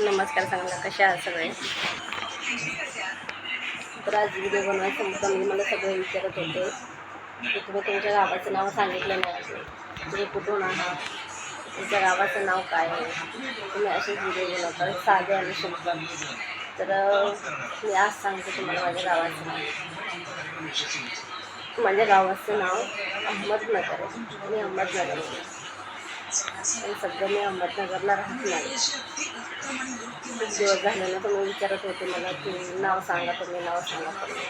नमस्कार सांगा कशा आहात सगळे? तर आज व्हिडिओ बनवायचं मुद्दा मी मला सगळे विचारत होते. की तुम्ही तुमच्या गावाचं नाव सांगितलं नाही तुम्ही कुठून आहात? तुमच्या गावाचं नाव काय आहे? तुम्ही असेच व्हिडिओ बनवता साधे आणि सिंपल तर मी आज सांगते तुम्हाला माझ्या गावाचं नाव. माझ्या गावाचं नाव अहमदनगर आहे. मी अहमदनगर सध्या मी अहमदनगरला राहत नाही. दिवस झाल्यानं तुम्ही विचारत होते मला की नाव सांगा तुम्ही नाव सांगा तुम्ही.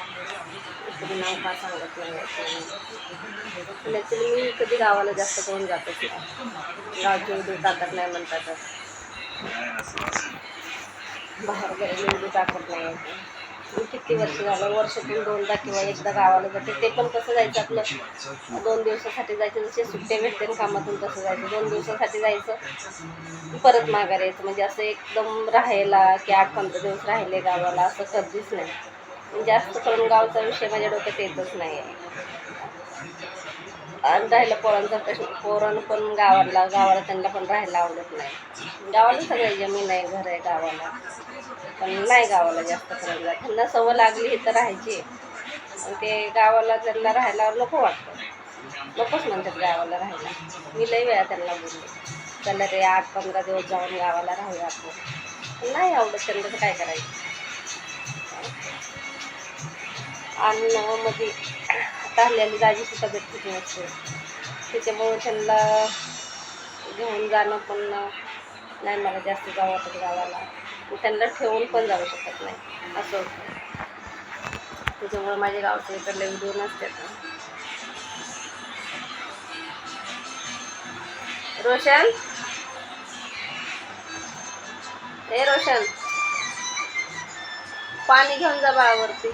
तुम्ही नाव का सांगत नाही ॲक्च्युली म्हणजे मी कधी गावाला जास्त करून जातच नाही गावचे उदू टाकत नाही म्हणतात. बाहेर गेले उदू टाकत नाही मी किती वर्ष झालं? वर्षातून दोनदा किंवा एकदा गावाला जाते. ते पण कसं जायचं आपलं? दोन दिवसासाठी जायचं. जसे सुट्टे भेटते कामातून तसं जायचं. दोन दिवसासाठी जायचं. परत माघार यायचं. म्हणजे असं एकदम राहायला की आठ पंधरा दिवस राहिले गावाला असं कधीच नाही. जास्त करून गावचा विषय माझ्या डोक्यात येतच नाही. आहे आणि राहिलं पोरांचा प्रश्न पोरण पण गावाला गावाला त्यांना पण राहायला आवडत नाही. गावाला सगळे जमीन आहे घर आहे गावाला. पण नाही गावाला जास्त करायला त्यांना सवय लागली तर राहायची. आणि ते गावाला त्यांना राहायला नको वाटतं. नकोच म्हणतात गावाला राहायला. मी लई वेळा त्यांना बोलले. त्यांना रे आठ पंधरा दिवस जाऊन गावाला राहूया आपण. नाही आवडत त्यांना तर काय करायचं? आणि मध्ये आता हल्ल्याली दाजीची तब्येत ठीक नसते त्याच्यामुळे त्यांना घेऊन जाणं पण नाही मला जास्त जावं वाटत गावाला. त्यांना ठेवून पण जाऊ शकत नाही असं होतं. त्याच्यामुळे माझ्या गावचे इकडले व्हिडिओ नसतात रोशन? हे रोशन. पाणी घेऊन जा बाळावरती.